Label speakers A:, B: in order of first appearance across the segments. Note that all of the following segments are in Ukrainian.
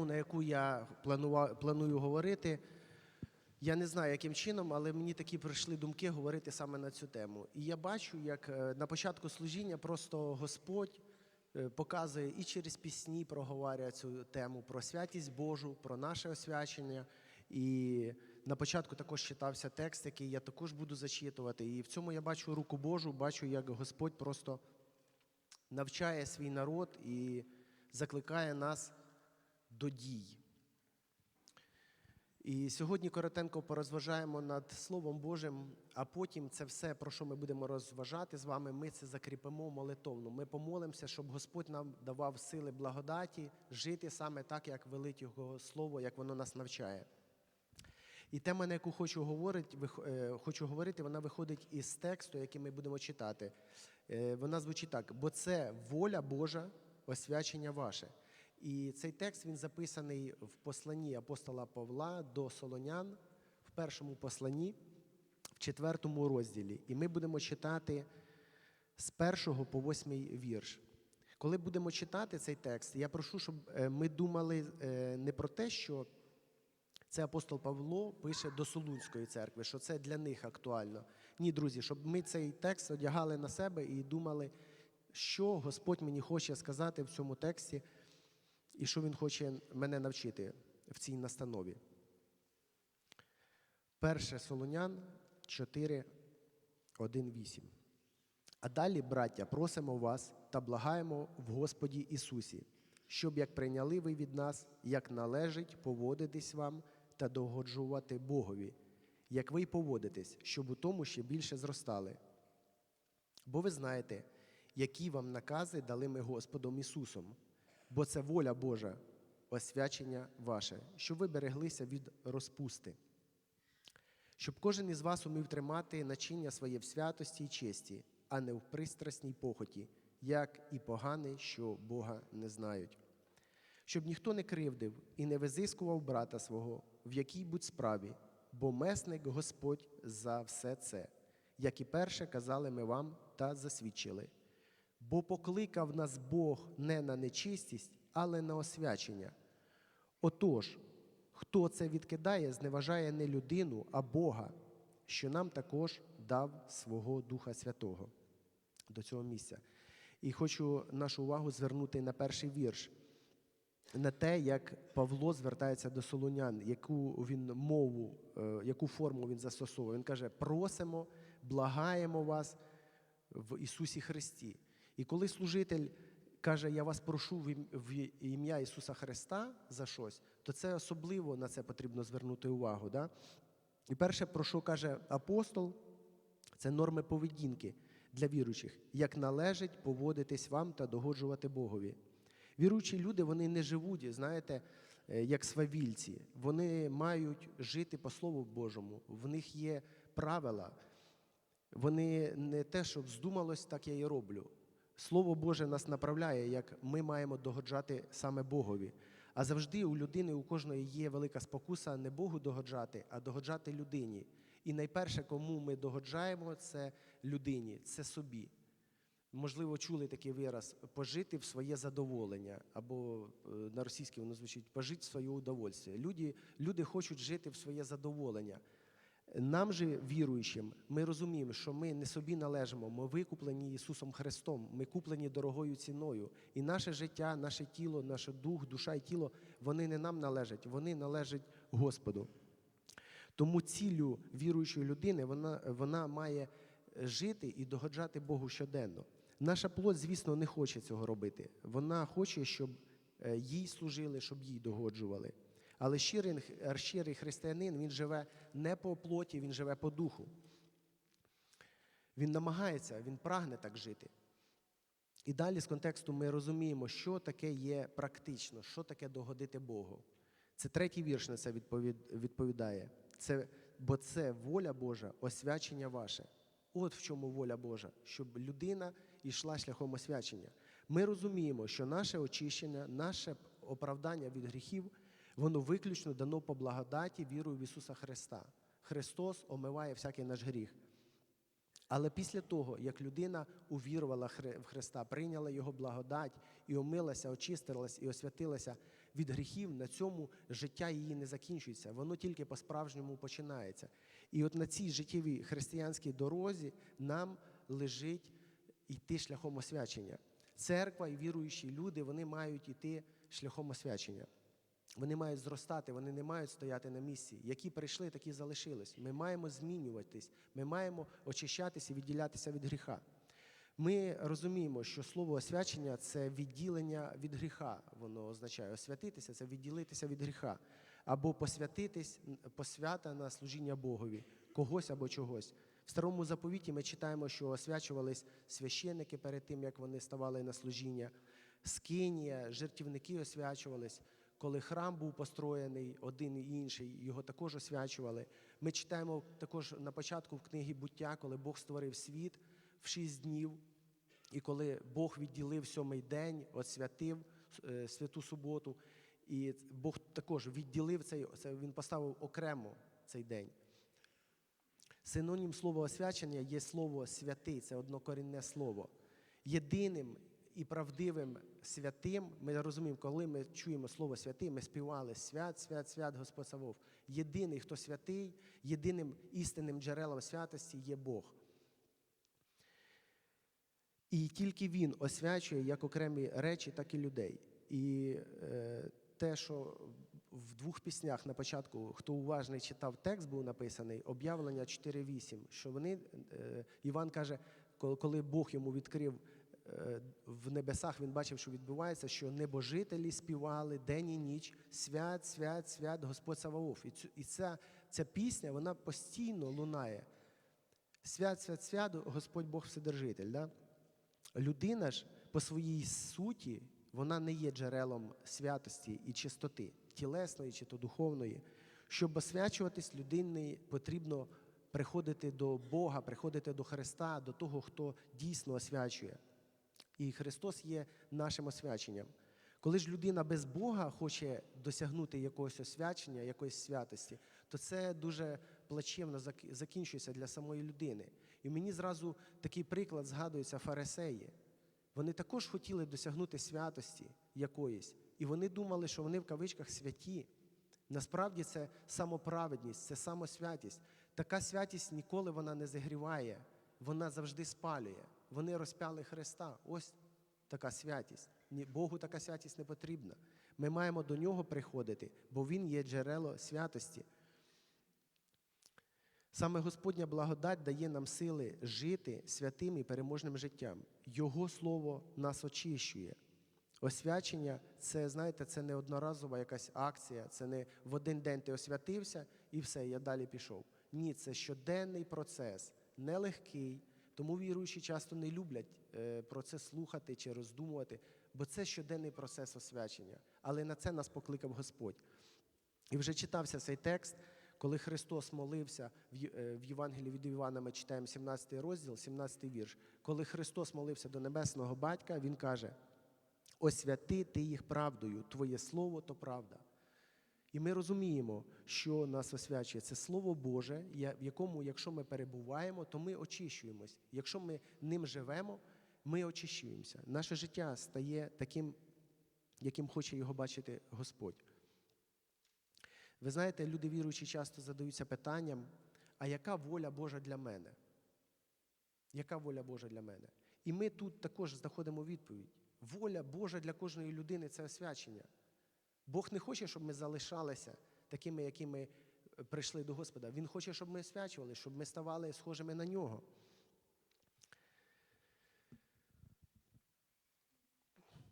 A: тему, на яку я планував, планую говорити. Я не знаю, яким чином, але мені такі прийшли думки говорити саме на цю тему. І я бачу, як е, на початку служіння просто Господь е, показує і через пісні проговорює цю тему про святість Божу, про наше освячення. І на початку також читався текст, який я також буду зачитувати. І в цьому я бачу руку Божу, бачу, як Господь просто навчає свій народ і закликає нас до дій. І сьогодні коротенько порозважаємо над Словом Божим, а потім це все, про що ми будемо розважати з вами, ми це закріпимо молитовно. Ми помолимося, щоб Господь нам давав сили благодаті жити саме так, як велить Його Слово, як воно нас навчає. І тема, на яку хочу говорити, е, хочу говорити, вона виходить із тексту, який ми будемо читати. Е, Вона звучить так: бо це воля Божа, освячення ваше. І цей текст він записаний в посланні апостола Павла до Солонян в першому посланні, в четвертому розділі. І ми будемо читати з першого по восьмий вірш. Коли будемо читати цей текст, я прошу, щоб е, ми думали е, не про те, що це апостол Павло пише до Солунської церкви, що це для них актуально. Ні, друзі, щоб ми цей текст одягали на себе і думали, що Господь мені хоче сказати в цьому тексті, і що Він хоче мене навчити в цій настанові. Перше Солонян 4, 1, 8. А далі, браття, просимо вас та благаємо в Господі Ісусі, щоб як прийняли ви від нас, як належить поводитись вам та догоджувати Богові, як ви й поводитесь, щоб у тому ще більше зростали. Бо ви знаєте, які вам накази дали ми Господом Ісусом, бо це воля Божа, освячення ваше, щоб ви береглися від розпусти щоб кожен із вас умів тримати начиння своє в святості і честі, а не в пристрасній похоті, як і поганий, що Бога не знають. Щоб ніхто не кривдив і не визискував брата свого в якій будь справі, бо месник Господь за все це, як і перше казали ми вам та засвідчили. Бо покликав нас Бог не на нечистість, але на освячення. Отож, хто це відкидає, зневажає не людину, а Бога, що нам також дав свого Духа Святого до цього місця. І хочу нашу увагу звернути на перший вірш, на те, як Павло звертається до солонян, яку він мову, е, яку форму він застосовує. Він каже: просимо, благаємо вас в Ісусі Христі. І коли служитель каже, я вас прошу в ім'я Ісуса Христа за щось, то це особливо на це потрібно звернути увагу. Да? І перше, про що каже апостол, це норми поведінки для віруючих, як належить поводитись вам та догоджувати Богові. Віруючі люди вони не живуть, знаєте, е, як свавільці. Вони мають жити по Слову Божому. В них є правила. Вони не те, що вздумалось, так я і роблю. Слово Боже нас направляє, як ми маємо догоджати саме Богові. А завжди у людини, у кожної є велика спокуса не Богу догоджати, а догоджати людині. І найперше, кому ми догоджаємо, це людині, це собі. Можливо, чули такий вираз пожити в своє задоволення, або е, на російській воно звучить пожити в своє удовольствие. Люди, люди хочуть жити в своє задоволення. Нам же, віруючим, ми розуміємо, що ми не собі належимо, ми викуплені Ісусом Христом, ми куплені дорогою ціною. І наше життя, наше тіло, наш дух, душа і тіло, вони не нам належать, вони належать Господу. Тому ціллю віруючої людини вона, вона має жити і догоджати Богу щоденно. Наша плоть, звісно, не хоче цього робити. Вона хоче, щоб е, їй служили, щоб їй догоджували. Але щирий, щирий християнин він живе не по плоті, він живе по духу. Він намагається, він прагне так жити. І далі з контексту ми розуміємо, що таке є практично, що таке догодити Богу. Це третій вірш на це відповідає. Це, бо це воля Божа, освячення ваше. От в чому воля Божа, щоб людина йшла шляхом освячення. Ми розуміємо, що наше очищення, наше оправдання від гріхів, воно виключно дано по благодаті вірою в Ісуса Христа. Христос омиває всякий наш гріх. Але після того, як людина увірувала в Христа, прийняла Його благодать і омилася, очистилась і освятилася, від гріхів, на цьому життя її не закінчується. Воно тільки по-справжньому починається. І от на цій життєвій християнській дорозі нам лежить йти шляхом освячення. Церква і віруючі люди вони мають йти шляхом освячення. Вони мають зростати, вони не мають стояти на місці. Які прийшли, такі залишились. Ми маємо змінюватись, ми маємо очищатися відділятися від гріха. Ми розуміємо, що слово освячення це відділення від гріха. Воно означає освятитися, це відділитися від гріха. Або посвятитись, посвята на служіння Богові, когось або чогось. В старому заповіті ми читаємо, що освячувались священники перед тим, як вони ставали на служіння, скинія, жертівники освячувались. Коли храм був построєний, один і інший, його також освячували. Ми читаємо також на початку в книгі буття, коли Бог створив світ в шість днів, і коли Бог відділив сьомий день, освятив е, святу суботу, і Бог також відділив цей, це він поставив окремо цей день. Синонім слова освячення є слово святий, це однокорінне слово. Єдиним і правдивим святим, ми розуміємо, коли ми чуємо слово святий, ми співали свят, свят, свят, Господь Савов. Єдиний, хто святий, єдиним істинним джерелом святості є Бог. І тільки Він освячує як окремі речі, так і людей. І е, те, що в двох піснях на початку, хто уважний читав текст, був написаний об'явлення 4.8, що вони, е, Іван каже, коли- Бог йому відкрив в небесах, він бачив, що відбувається, що небожителі співали день і ніч, свят, свят, свят, Господь Саваоф. І, цю, і ця, ця пісня, вона постійно лунає. Свят, свят, свят, Господь Бог Вседержитель. Да? Людина ж по своїй суті, вона не є джерелом святості і чистоти, тілесної чи то духовної. Щоб освячуватись, людині потрібно приходити до Бога, приходити до Христа, до того, хто дійсно освячує. І Христос є нашим освяченням. Коли ж людина без Бога хоче досягнути якогось освячення, якоїсь святості, то це дуже плачевно закінчується для самої людини. І мені зразу такий приклад згадується фарисеї. Вони також хотіли досягнути святості якоїсь, і вони думали, що вони в кавичках святі. Насправді це самоправедність, це самосвятість. Така святість ніколи вона не загріває, вона завжди спалює. Вони розпяли Христа. Ось така святість. Ні, Богу така святість не потрібна. Ми маємо до нього приходити, бо Він є джерело святості. Саме Господня благодать дає нам сили жити святим і переможним життям. Його слово нас очищує. Освячення це, знаєте, це не одноразова якась акція, це не в один день ти освятився і все, я далі пішов. Ні, це щоденний процес, нелегкий. Тому віруючі часто не люблять е, про це слухати чи роздумувати, бо це щоденний процес освячення. Але на це нас покликав Господь. І вже читався цей текст, коли Христос молився в е, Євангелії від Івана, ми читаємо 17 розділ, 17 вірш. Коли Христос молився до небесного батька, Він каже: освяти ти їх правдою, Твоє слово то правда. І ми розуміємо, що нас освячує. Це Слово Боже, в якому, якщо ми перебуваємо, то ми очищуємось. Якщо ми ним живемо, ми очищуємося. Наше життя стає таким, яким хоче його бачити Господь. Ви знаєте, люди віруючі часто задаються питанням, а яка воля Божа для мене? Яка воля Божа для мене? І ми тут також знаходимо відповідь. Воля Божа для кожної людини це освячення. Бог не хоче, щоб ми залишалися такими, якими е, прийшли до Господа. Він хоче, щоб ми освячували, щоб ми ставали схожими на нього.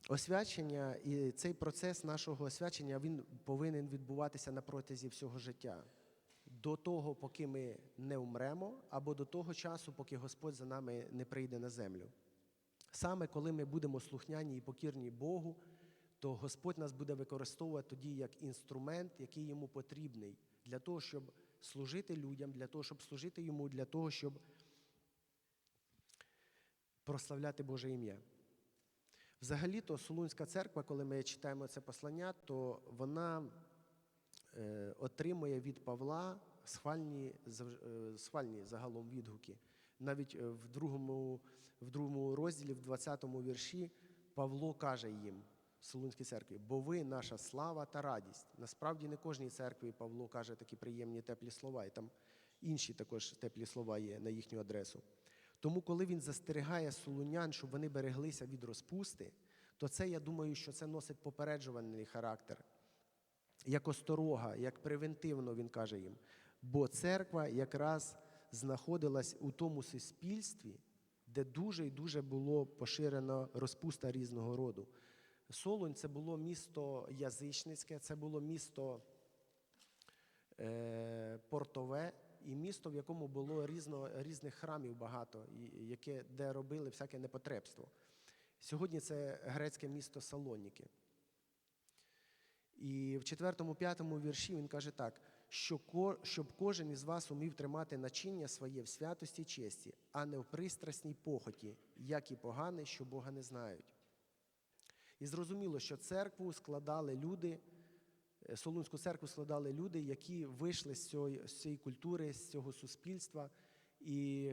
A: Освячення і цей процес нашого освячення він повинен відбуватися на протязі всього життя. До того, поки ми не умремо, або до того часу, поки Господь за нами не прийде на землю. Саме коли ми будемо слухняні і покірні Богу, то Господь нас буде використовувати тоді як інструмент, який йому потрібний для того, щоб служити людям, для того, щоб служити йому, для того, щоб прославляти Боже ім'я. Взагалі-то Солунська церква, коли ми читаємо це послання, то вона е, отримує від Павла схвальні, е, схвальні загалом відгуки. Навіть е, в другому, в другому розділі, в 20-му вірші, Павло каже їм: Солунській церкві, бо ви наша слава та радість. Насправді не кожній церкві Павло каже такі приємні теплі слова, і там інші також теплі слова є на їхню адресу. Тому, коли він застерігає солунян, щоб вони береглися від розпусти, то це, я думаю, що це носить попереджувальний характер, як осторога, як превентивно він каже їм. Бо церква якраз знаходилась у тому суспільстві, де дуже і дуже було поширено розпуста різного роду. Солунь це було місто язичницьке, це було місто е, портове і місто, в якому було різно, різних храмів багато, яке, де робили всяке непотребство. Сьогодні це грецьке місто Салоніки. І в 4-5 вірші він каже так: що щоб кожен із вас умів тримати начиння своє в святості честі, а не в пристрасній похоті, як і погане, що Бога не знають. І зрозуміло, що церкву складали люди, е, Солунську церкву складали люди, які вийшли з цієї, з цієї культури, з цього суспільства. І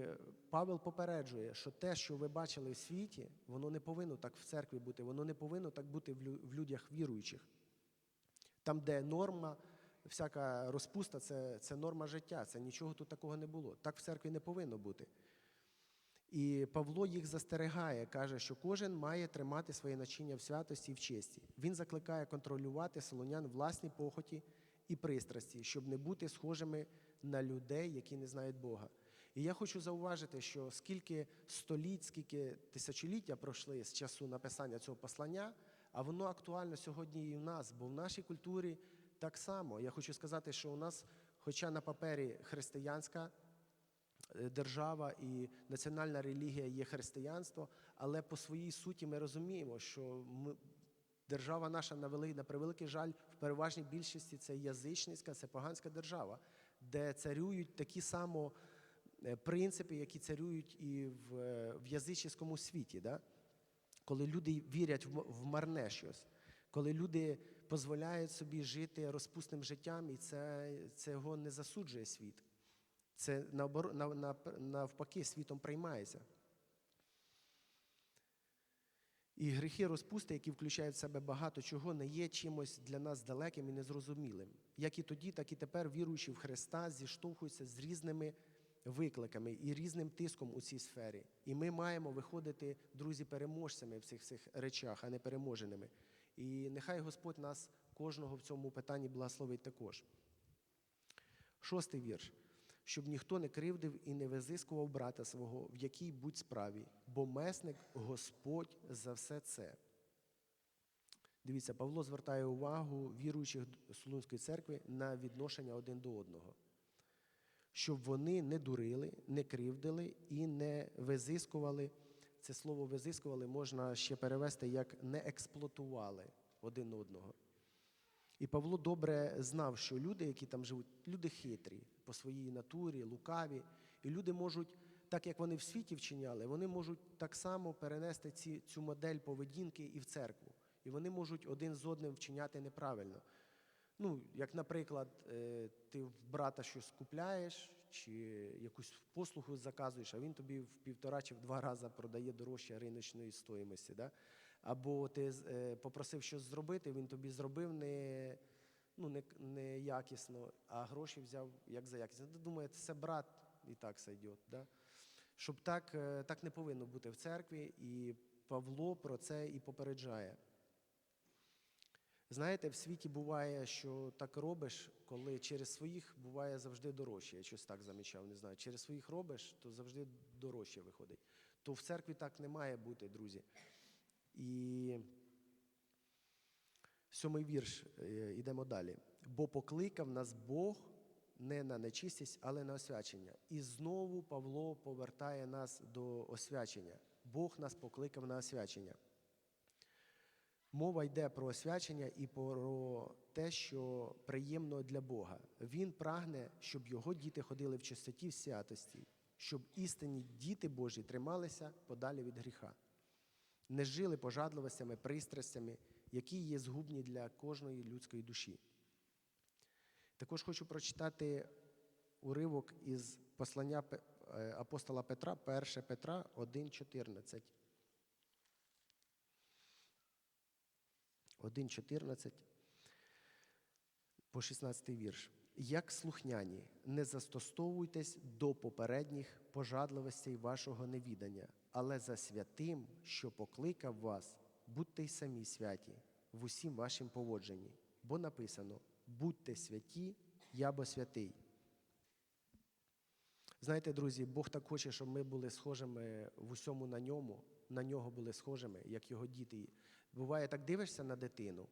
A: Павел попереджує, що те, що ви бачили в світі, воно не повинно так в церкві бути, воно не повинно так бути в людях віруючих. Там, де норма, всяка розпуста, це, це норма життя, це нічого тут такого не було. Так в церкві не повинно бути. І Павло їх застерегає, каже, що кожен має тримати своє начиння в святості і в честі. Він закликає контролювати солонян власні похоті і пристрасті, щоб не бути схожими на людей, які не знають Бога. І я хочу зауважити, що скільки століть, скільки тисячоліття пройшли з часу написання цього послання, а воно актуально сьогодні і в нас, бо в нашій культурі так само. Я хочу сказати, що у нас, хоча на папері християнська держава і національна релігія є християнство, але по своїй суті ми розуміємо, що ми, держава наша на, вели, на превеликий жаль, в переважній більшості це язичницька, це поганська держава, де царюють такі само е, принципи, які царюють і в, е, в язичницькому світі. Да? Коли люди вірять в в марне щось, коли люди дозволяють собі жити розпусним життям, і це, цього не засуджує світ. Це навпаки світом приймається. І гріхи розпусти, які включають в себе багато чого, не є чимось для нас далеким і незрозумілим. Як і тоді, так і тепер віруючі в Христа зіштовхуються з різними викликами і різним тиском у цій сфері. І ми маємо виходити, друзі, переможцями в цих всіх речах, а не переможеними. І нехай Господь нас кожного в цьому питанні благословить також. Шостий вірш. Щоб ніхто не кривдив і не визискував брата свого в якій будь справі, бо месник Господь за все це. Дивіться, Павло звертає увагу віруючих Солунської церкви на відношення один до одного, щоб вони не дурили, не кривдили і не визискували. Це слово визискували можна ще перевести як не експлуатували один одного. І Павло добре знав, що люди, які там живуть, люди хитрі по своїй натурі, лукаві. І люди можуть, так як вони в світі вчиняли, вони можуть так само перенести ці, цю модель поведінки і в церкву. І вони можуть один з одним вчиняти неправильно. Ну, як, наприклад, е, ти в брата щось купляєш чи якусь послугу заказуєш, а він тобі в півтора чи в два рази продає дорожче риночної стоїмості. Да? Або ти е, попросив щось зробити, він тобі зробив не, ну, не, не якісно, а гроші взяв як за якісно. Ти думаєш, це брат і так сойде. Да? Щоб так, е, так не повинно бути в церкві, і Павло про це і попереджає. Знаєте, в світі буває, що так робиш, коли через своїх буває завжди дорожче. Я щось так замічав, не знаю. Через своїх робиш, то завжди дорожче виходить. То в церкві так не має бути, друзі. І сьомий вірш, е, йдемо далі. Бо покликав нас Бог не на нечистість, але на освячення. І знову Павло повертає нас до освячення. Бог нас покликав на освячення. Мова йде про освячення і про те, що приємно для Бога. Він прагне, щоб його діти ходили в чистоті в святості, щоб істинні діти Божі трималися подалі від гріха, не жили пожадливостями, пристрастями, які є згубні для кожної людської душі. Також хочу прочитати уривок із послання е, апостола Петра, 1 Петра 1,14. 1.14 по 16 вірш. Як слухняні, не застосовуйтесь до попередніх пожадливостей вашого невідання, але за святим, що покликав вас, будьте й самі святі в усім вашім поводженні. Бо написано: будьте святі, я бо святий. Знаєте, друзі, Бог так хоче, щоб ми були схожими в усьому на ньому, на нього були схожими, як його діти. Буває, так дивишся на дитину,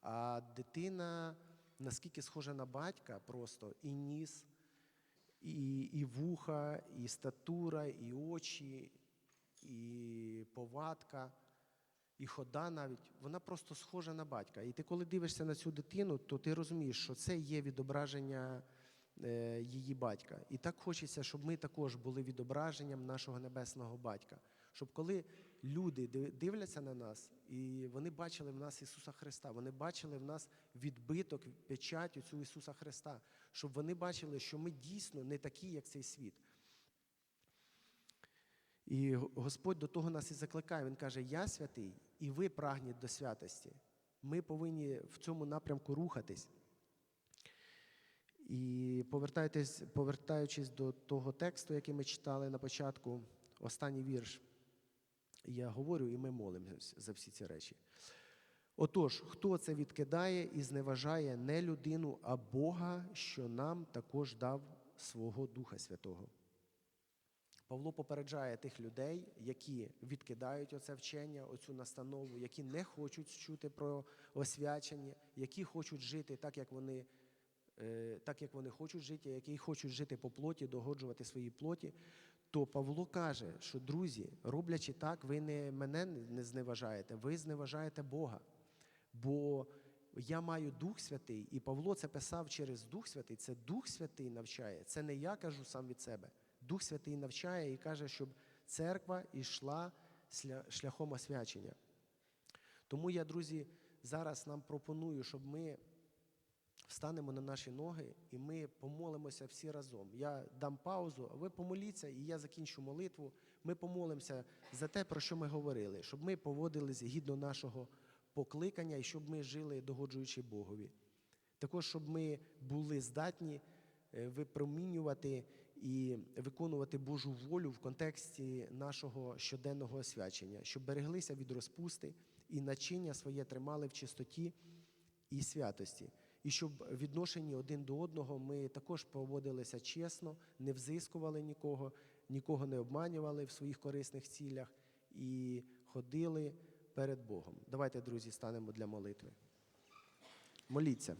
A: а дитина наскільки схожа на батька, просто і ніс, і, і вуха, і статура, і очі, і повадка, і хода навіть. Вона просто схожа на батька. І ти, коли дивишся на цю дитину, то ти розумієш, що це є відображення е, її батька. І так хочеться, щоб ми також були відображенням нашого небесного батька. Щоб коли люди дивляться на нас, і вони бачили в нас Ісуса Христа, вони бачили в нас відбиток, печать цю Ісуса Христа, щоб вони бачили, що ми дійсно не такі, як цей світ. І Господь до того нас і закликає. Він каже: Я святий, і ви прагніть до святості. Ми повинні в цьому напрямку рухатись. І повертаючись, до того тексту, який ми читали на початку, останній вірш, я говорю, і ми молимося за всі ці речі. Отож, хто це відкидає і зневажає не людину, а Бога, що нам також дав свого Духа Святого. Павло попереджає тих людей, які відкидають оце вчення, оцю настанову, які не хочуть чути про освячення, які хочуть жити так, як вони, е, так, як вони хочуть жити, які хочуть жити по плоті, догоджувати своїй плоті. То Павло каже, що друзі, роблячи так, ви не мене не зневажаєте, ви зневажаєте Бога. Бо я маю Дух Святий, і Павло це писав через Дух Святий. Це Дух Святий навчає. Це не я кажу сам від себе. Дух Святий навчає і каже, щоб церква йшла шляхом освячення. Тому я, друзі, зараз нам пропоную, щоб ми встанемо на наші ноги і ми помолимося всі разом. Я дам паузу, а ви помоліться, і я закінчу молитву. Ми помолимося за те, про що ми говорили, щоб ми поводились гідно нашого покликання і щоб ми жили, догоджуючи Богові. Також, щоб ми були здатні е, випромінювати і виконувати Божу волю в контексті нашого щоденного освячення, щоб береглися від розпусти і начиння своє тримали в чистоті і святості. І щоб в відношенні один до одного ми також поводилися чесно, не взискували нікого, нікого не обманювали в своїх корисних цілях і ходили перед Богом. Давайте, друзі, станемо для молитви. Моліться.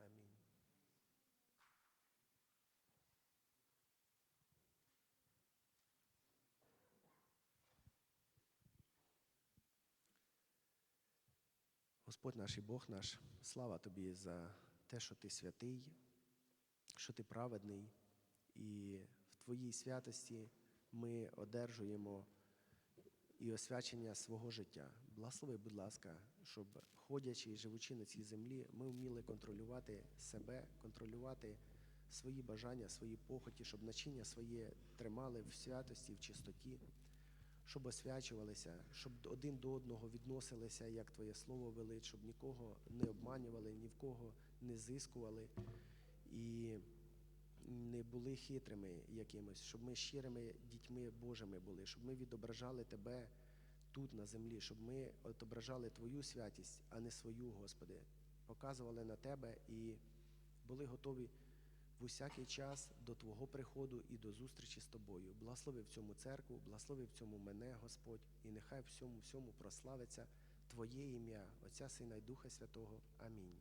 A: Амінь. Господь наш і Бог наш, слава Тобі за те, що Ти святий, що Ти праведний, і в Твоїй святості ми одержуємо і освячення свого життя. Благослови, будь ласка, щоб ходячи і живучи на цій землі, ми вміли контролювати себе, контролювати свої бажання, свої похоті, щоб начиння своє тримали в святості, в чистоті, щоб освячувалися, щоб один до одного відносилися, як Твоє Слово велить, щоб нікого не обманювали, ні в кого не зискували. І не були хитрими якимось, щоб ми щирими дітьми Божими були, щоб ми відображали Тебе тут на землі, щоб ми відображали Твою святість, а не свою, Господи. Показували на Тебе і були готові в усякий час до Твого приходу і до зустрічі з Тобою. Благослови в цьому церкву, благослови в цьому мене, Господь, і нехай всьому всьому прославиться Твоє ім'я, Отця Сина і Духа Святого. Амінь.